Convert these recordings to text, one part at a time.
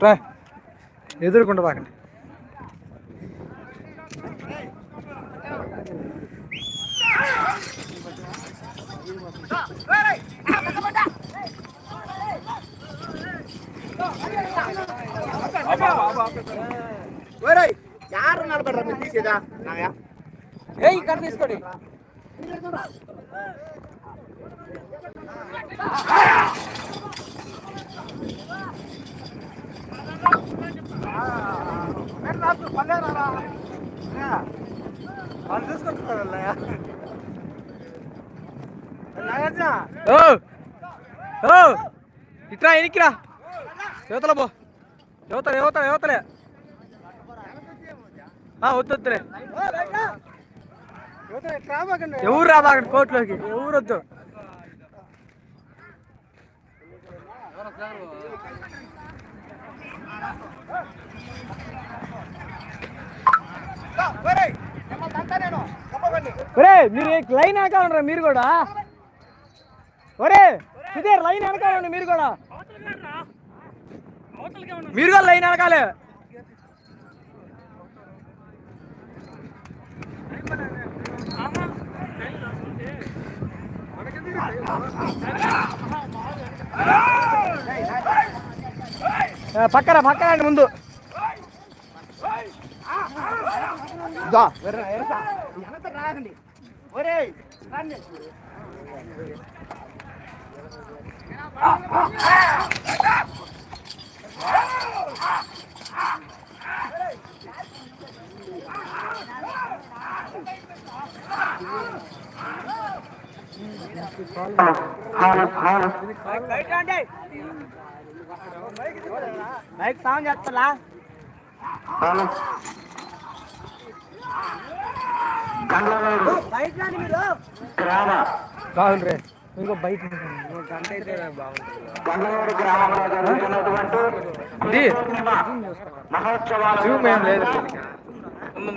ట్రా ఎదురుకుండా బాగండి யாரும் நலப்படுற மிஸ்டேஜா நாயா ஏய் கண்டிஸ்கோடி ఓ! ఓ! ఇట్రా ఎనికిరా యువతల పో. యువతల యువతల యువతలే. వద్దు వద్దులే. ఎవరు రాబాగండి కోర్టులోకి? ఎవరు వద్దు? మీరు లైన్ వెనకాలండి మీరు కూడా? ఒరే సుధీర్ లైన్ వెనకాలండి మీరు కూడా. మీరు కూడా లైన్ వెనకాలే. పక్కన పక్కన అండి ముందు. రాగండి ఒరేయ్ మైక్ సాంగ్ చేస్తారా? బయట రండి మీరు. బాగుంది రే. ఇంకో బయట గంగలూరు గ్రామంలో జరుగుతున్నటువంటి ఇది మహోత్సవాల జూమ్ ఏం లేదు.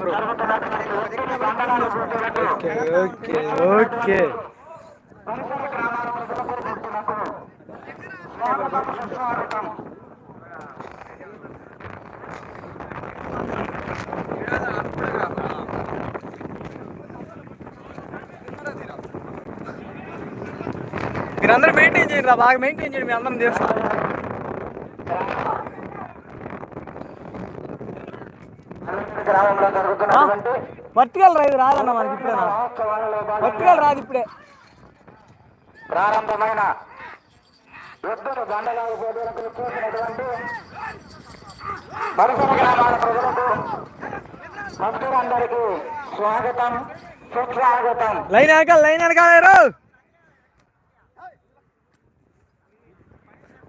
జరుగుతున్నటువంటి బండలాలు కూర్చోబెట్టి ఓకే ఓకే ఓకే. పరిసర గ్రామాల ప్రజలకు భక్తులకు స్వాగతం సుస్వాగతం మీరందరూ మెయింటైన్ చేయండి రా బాగా మెయింటైన్ చేయండి మీ అందరం చేస్తాం. వర్టికల్ రైదు రాదన్న మనకి ఇప్పుడే వర్టికల్ రాదు ఇప్పుడే. ప్రారంభమైన ఎద్దులు బండలాలు పోటీలకు చూసినటువంటి పరిసర గ్రామాల ప్రజలకు భక్తులందరికీ స్వాగతం సుస్వాగతం. లైన్ వెనకాల లైన్ వెనకాల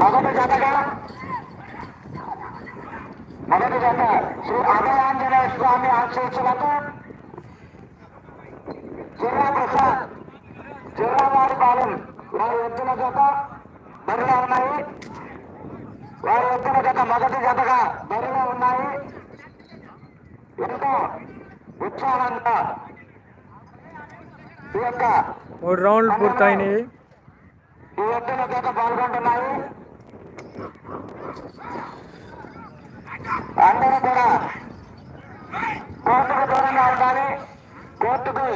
మొదటి జతగా మొదటి జత శ్రీ అభయాంజనేయ స్వామి ఆశీస్సులతో జిల్లా ప్రసాద్ జిల్లావారి పాలెం. వారి ఎద్దుల జత బరిలో ఉన్నాయి. వారి ఎద్దుల జత మొదటి జతగా బరిలో ఉన్నాయి. ఎంతో ఉత్సాహంగా ఈ యొక్క మూడు రౌండ్లు పూర్తయినాయి. ఈ ఎద్దుల జత పాల్గొంటున్నాయి. అందరూ కూడా కోర్టుకు దూరంగా ఉండాలి కోర్టుకు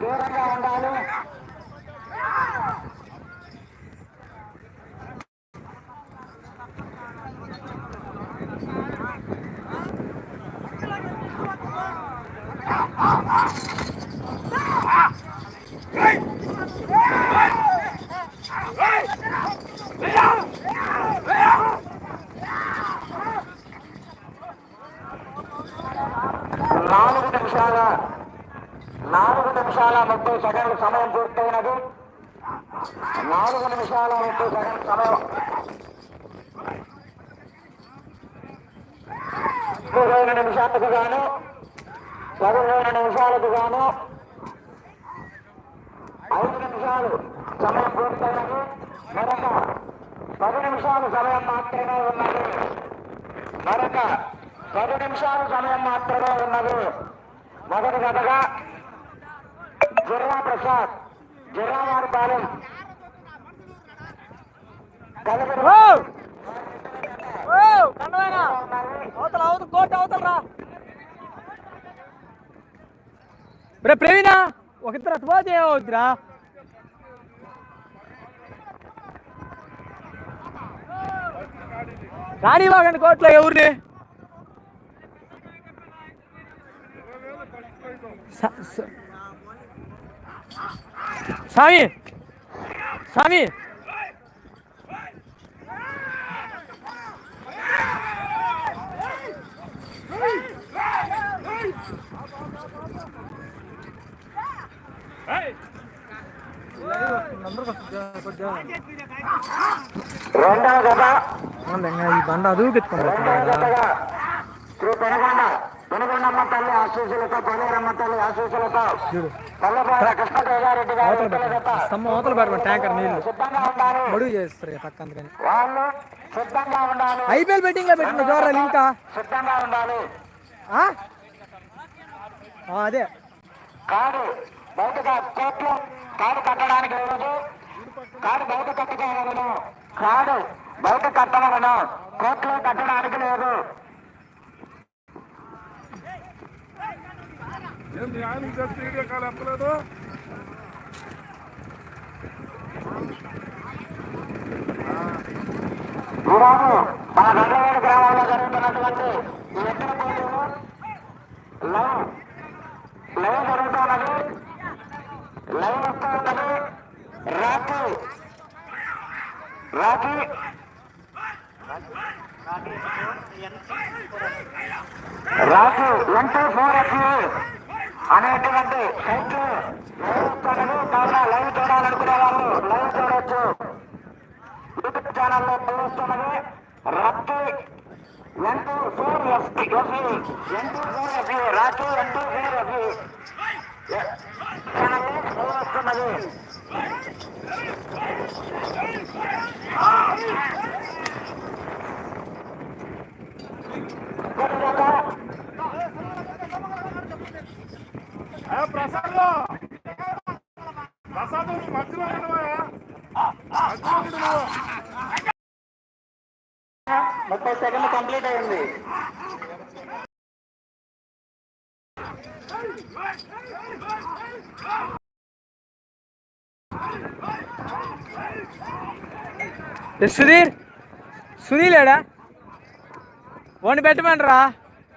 దూరంగా ఉండాలి Ah! ముప్పై సగం సమయం పూర్తయినది నాలుగు నిమిషాల ముప్పై సగం సమయం. పదిహేను నిమిషాలకు గాను పదిహేను నిమిషాలకు గాను ఐదు నిమిషాలు సమయం పూర్తయినది. మరొక పది నిమిషాలు సమయం మాత్రమే ఉన్నది. మరొక పది నిమిషాలు సమయం మాత్రమే ఉన్నది. మొదటి కథగా జిల్లా ప్రసాద్ జిల్లా పాలెం అవతల అవతల కోట అవతల రే. ప్రవీణ ఒక ఇద్దరు అటు ఏమవుద్దిరా? రాని వాగండి కోట్లో ఎవరిని స- స- స్వామి స్వామి రెండవ కథ ఈ బండ అదుగుకెత్తుకుంటా రెండవ పెనగొండమ్మ తల్లి ఆశీస్సులతో పొలేరమ్మ తల్లి ఆశీస్సులతో. కృష్ణదేవారెడ్డి గారి చేస్తారు పక్క అందుకని. వాళ్ళు సిద్ధంగా ఉండాలి. ఐపీఎల్ బెట్టింగ్లో పెట్టిన చూడరా ఇంకా సిద్ధంగా ఉండాలి. అదే. బయటగా కోట్లు కాడు కట్టడానికి లేదు కాడు బయట కట్టుకోవాలను. కాడు బయట కట్టవలను. కోట్లు కట్టడానికి లేదు. ఏంటి ఆయన చేస్తే వీడియో కాల్ ఎప్పలేదు ఈరోజు మన గంగవేడు గ్రామంలో జరుగుతున్నటువంటి ఈ ఎత్తుల పోటీలు లైవ్ లైవ్ జరుగుతున్నది. లైవ్ వస్తూ ఉన్నది Rakhi. Rakhi. Rakhi M two four F అనేటువంటి సైట్లు లైవ్ వస్తున్నది కావున లైవ్ చూడాలనుకునే వాళ్ళు లైవ్ చూడవచ్చు యూట్యూబ్ ఛానల్లో చూస్తున్నది రత్తి M two four F F E M two four F E Rakhi M two four F ఛానల్లో చూస్తున్నది ఏ ప్రసాద్ ప్రసాద్ నువ్వు మధ్యలో ముప్పై సెకండ్ కంప్లీట్ అయింది సుధీర్ సునీలేడా ఏడా వాడిని పెట్టమంటారా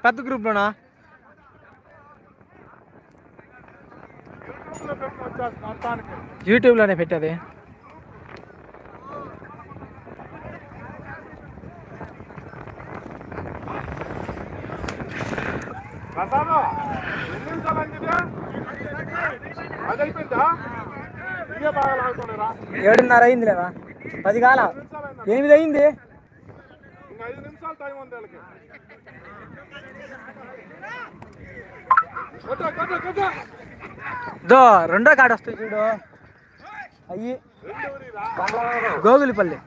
పెద్ద గ్రూప్లోనా యూట్యూబ్లో పెట్టి వచ్చేస్తున్నా మొత్తానికి యూట్యూబ్లోనే పెట్టేది ప్రసాద్ ఎన్ని నిమిషాలు అయింది అది అయిపోయిందా ఇదే బాగా లాగుతున్నారా ఏడున్నర అయింది లేదా పది కాల. ఎనిమిది అయింది. నిమిషాలు దో రెండో కాడ వస్తుంది చూడు. అయ్యి. గోగులిపల్లి.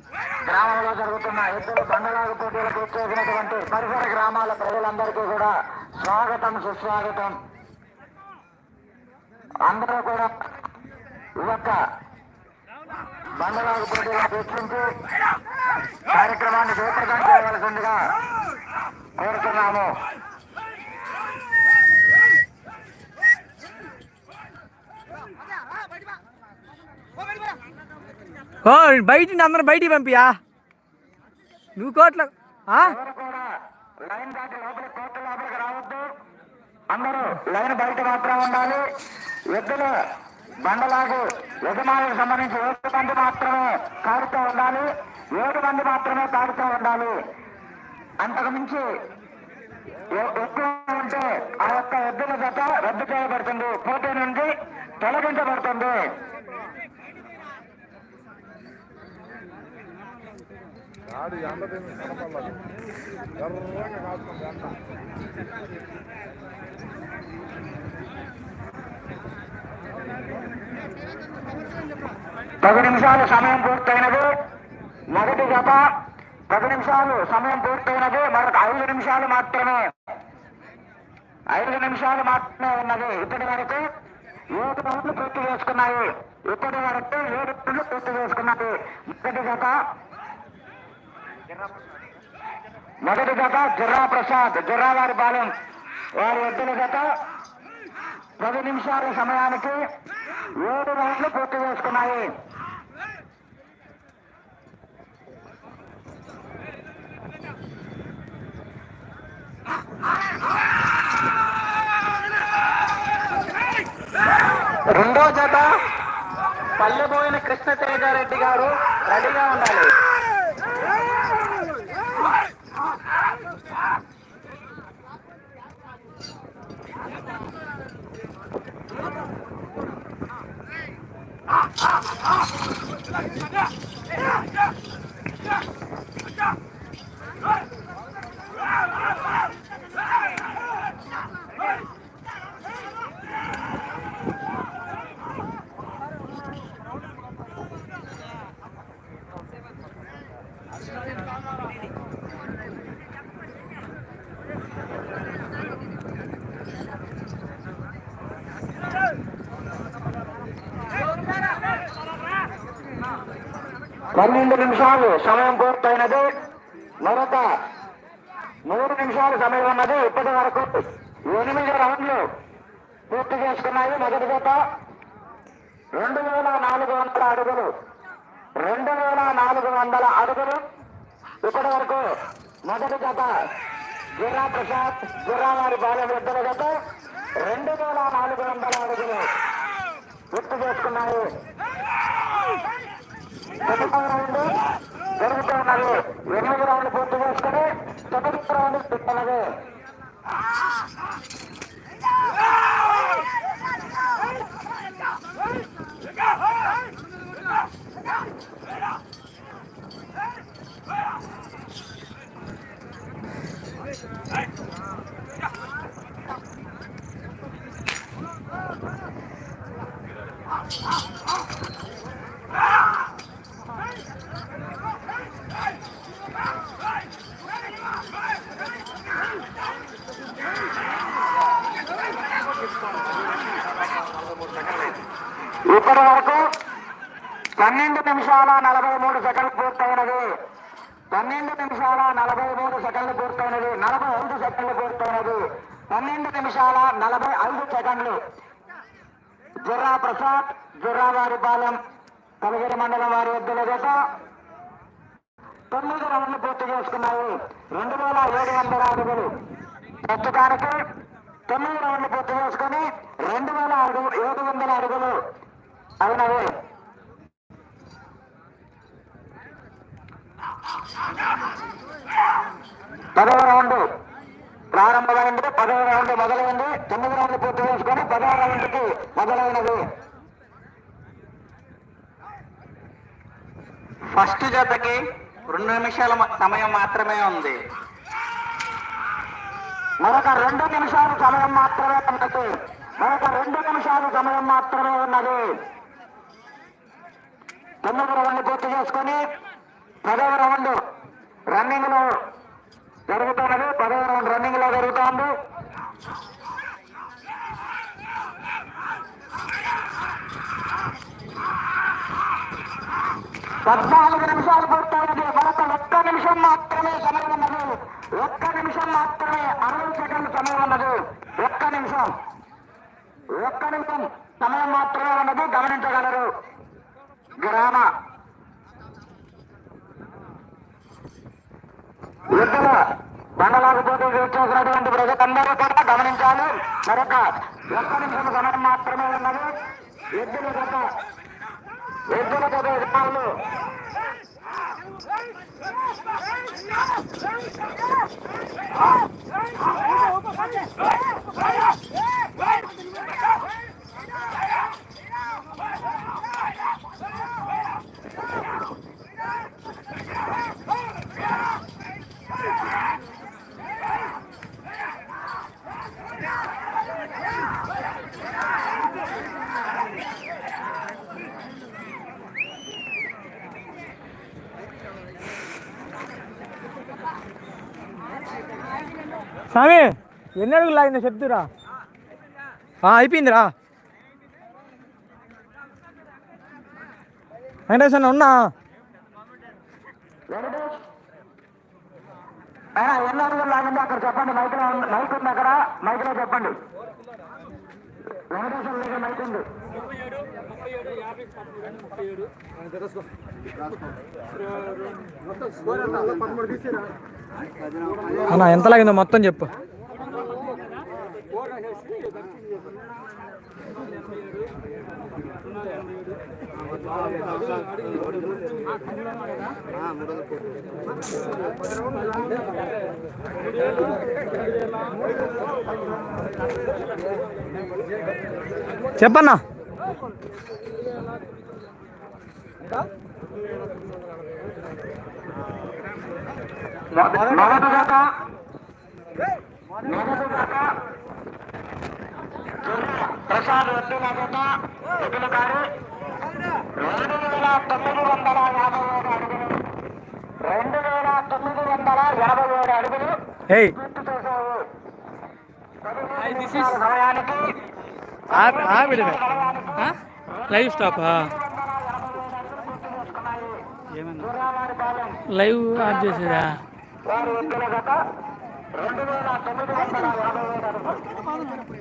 గ్రామంలో జరుగుతున్న ఇద్దరు బండలాగు పోటీలకు వచ్చేసినటువంటి పరిసర గ్రామాల ప్రజలందరికీ కూడా స్వాగతం సుస్వాగతం. అందరూ కూడా ఈ యొక్క బండలాగు పోటీలను వీక్షించి కార్యక్రమాన్ని జయప్రదం చేయవలసిందిగా కోరుతున్నాము. ఓ బయట అందరం బయటికి పంపియా? నువ్వు కోట్ల అందరూ లైన్ బయట మాత్రం ఉండాలి ఎద్దుల బండలాగు యజమానులకు సంబంధించి ఏడు మంది మాత్రమే కాడుతూ ఉండాలి ఏడు మంది మాత్రమే కాడుతూ ఉండాలి అంతకు మించి ఎ- ఎక్కువ ఉంటే ఆ యొక్క ఎద్దుల జత రద్దు చేయబడుతుంది. పోటీ నుండి తొలగించబడుతుంది. ఆడు ఎండ తిని ఎర్రగా కాస్తుంది ఎండ పది నిమిషాలు సమయం పూర్తయినది. మొదటి జత. పది నిమిషాలు సమయం పూర్తయినది. మరొక ఐదు నిమిషాలు మాత్రమే. ఐదు నిమిషాలు మాత్రమే ఉన్నది ఇప్పటి వరకు. ఏడు పనులు పూర్తి చేసుకున్నాయి. ఇప్పటి వరకు ఏడు పనులు పూర్తి చేసుకున్నది. మొదటి జత. మొదటి జత జుర్రా ప్రసాద్ జుర్రా వారి బాలెం వారి ఎద్దుల జత పది నిమిషాల సమయానికి ఏడు రౌండ్లు పూర్తి చేసుకున్నాయి. రెండో జత పల్లెబోయిన కృష్ణతేజారెడ్డి గారు రెడీగా ఉండాలి. పన్నెండు నిమిషాలు సమయం పూర్తయినది. మరొక మూడు నిమిషాలు సమయం ఉన్నది. ఇప్పటి వరకు ఎనిమిది రౌండ్లు పూర్తి చేసుకున్నాయి. మొదటి జత రెండు వేల నాలుగు వందల అడుగులు. రెండు వేల నాలుగు వందల అడుగులు. ఇప్పటి వరకు మొదటి జత జిల్లా ప్రసాద్ జిల్లా వారి బాల వృద్ధుల జత. రెండు వేల నాలుగు వందల అడుగులు పూర్తి చేసుకున్నాయి. తదుపరి రౌండ్ జరుగుతూ ఉన్నది ఎనిమిది రౌండ్లు పూర్తి చేసుకుని తొమ్మిది రౌండ్ పెట్టాలి ఇప్పటి వరకు పన్నెండు నిమిషాల నలభై మూడు సెకండ్లు పూర్తయినది. పన్నెండు నిమిషాల నలభై మూడు సెకండ్లు పూర్తయినది. నలభై ఐదు సెకండ్లు పూర్తయినది. పన్నెండు నిమిషాల నలభై ఐదు సెకండ్లు. జుర్రా ప్రసాద్ జుర్రా వారిపాలెం కలిగిరి మండలం వారి ఎద్దుల జత. తొమ్మిది రౌండ్లు పూర్తి చేసుకున్నాయి. రెండు వేల ఏడు వందల అడుగులు. ప్రస్తుతానికి తొమ్మిది రౌండ్లు పూర్తి చేసుకుని రెండు వేల అడుగు ఏడు వందల అడుగులు అయినవి. పదవ రౌండ్. ప్రారంభమైంది పదవ రౌండ్ మొదలైంది. తొమ్మిది రౌండ్లు పూర్తి చేసుకొని పదవ రౌండ్కి మొదలైనది ఫస్ట్ జతకి రెండు నిమిషాల సమయం మాత్రమే ఉంది. మరొక రెండు నిమిషాలు సమయం మాత్రమే ఉన్నది. మరొక రెండు నిమిషాలు సమయం మాత్రమే ఉన్నది. తొమ్మిది రౌండ్ పూర్తి చేసుకొని పదవ రౌండ్. రన్నింగ్లో జరుగుతున్నది. పదవ రౌండ్ రన్నింగ్లో జరుగుతోంది. పద్నాలుగు నిమిషాలు పూర్తయినది మరొక ఒక్క నిమిషం మాత్రమే సమయం ఉన్నది. ఒక్క నిమిషం మాత్రమే అరవై సెకండ్లు సమయం ఉన్నది. ఒక్క నిమిషం. ఒక్క నిమిషం సమయం మాత్రమే ఉన్నది. గమనించగలరు. గ్రామ ఎద్దుల బండలాగు పోటీ చేసినటువంటి ప్రజలందరూ కూడా గమనించాలి. మరొక ఒక్క నిమిషం సమయం మాత్రమే ఉన్నది. ఎద్దుల గత ఎద్దుల గత యజమానులు స్వామి ఎన్ని అడుగులు లాగిందో చెప్తురా. ఆ, అయిపోయిందిరా. వెంకటేశ్వర అన్న ఉన్నా? ఎన్ని అడుగులు లాగింది అక్కడ చెప్పండి. ఉంది- మైక్ ఉంది అక్కడ. మైక్లో చెప్పండి. వెంకటేశ్వర దగ్గర మైక్ ఉంది. అన్న ఎంత లాగిందో మొత్తం చెప్పు. చెప్పన్నా. మొదటి జత మొదటి జత ప్రసాద్ వడ్డీల జత ఎదుల గారు రెండు వేల తొమ్మిది వందల యాభై ఏడు అడుగులు రెండు వేల తొమ్మిది వందల ఎనభై ఏడు అడుగులు ఏయ్ పూర్తి చేశావు పదిహేను నిమిషాల సమయానికి ఆవిడవే లైవ్ స్టాపా లైవ్ ఆఫ్ చేసేదా? రెండు వేల తొమ్మిది వందల యాభై